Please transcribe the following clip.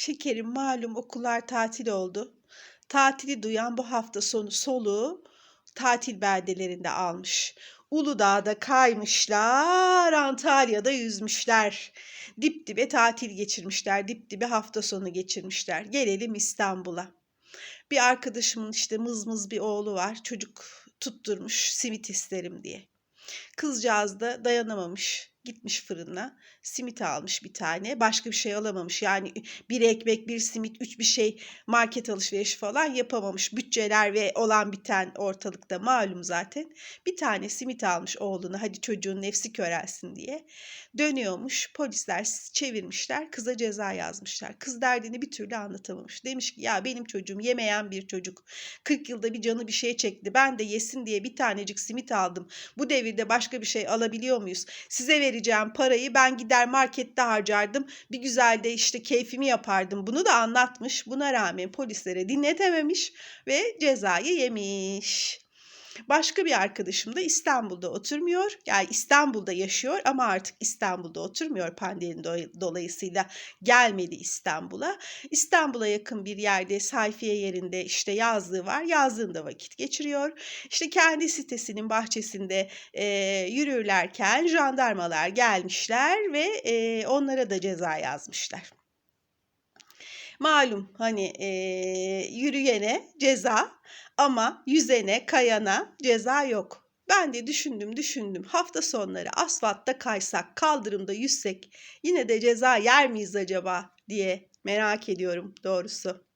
Şekerim malum okullar tatil oldu. Tatili duyan bu hafta sonu soluğu tatil beldelerinde almış. Uludağ'da kaymışlar, Antalya'da yüzmüşler. Dip dibe tatil geçirmişler, dip dibe hafta sonu geçirmişler. Gelelim İstanbul'a. Bir arkadaşımın işte mızmız bir oğlu var. Çocuk tutturmuş simit isterim diye. Kızcağız da dayanamamış. Gitmiş fırına simit almış bir tane. Başka bir şey alamamış. Yani bir ekmek, bir simit, üç bir şey market alışverişi falan yapamamış. Bütçeler ve olan biten ortalıkta malum zaten. Bir tane simit almış oğluna hadi çocuğun nefsi körelsin diye. Dönüyormuş polisler çevirmişler kıza ceza yazmışlar. Kız derdini bir türlü anlatamamış. Demiş ki ya benim çocuğum yemeyen bir çocuk. 40 yılda bir canı bir şey çekti. Ben de yesin diye bir tanecik simit aldım. Bu devirde başka bir şey alabiliyor muyuz? Size vereceğim parayı ben gider markette harcardım. Bir güzel de işte keyfimi yapardım. Bunu da anlatmış. Buna rağmen polislere dinletememiş ve cezayı yemiş. Başka bir arkadaşım da İstanbul'da oturmuyor. Yani İstanbul'da yaşıyor ama artık İstanbul'da oturmuyor pandemi dolayısıyla gelmedi İstanbul'a. İstanbul'a yakın bir yerde sayfiye yerinde işte yazlığı var. Yazlığında vakit geçiriyor. İşte kendi sitesinin bahçesinde e, yürürlerken jandarmalar gelmişler ve e, onlara da ceza yazmışlar. Malum hani e, yürüyene ceza ama yüzene, kayana ceza yok. Ben de düşündüm düşündüm hafta sonları asfaltta kaysak, kaldırımda yüzsek yine de ceza yer miyiz acaba diye merak ediyorum doğrusu.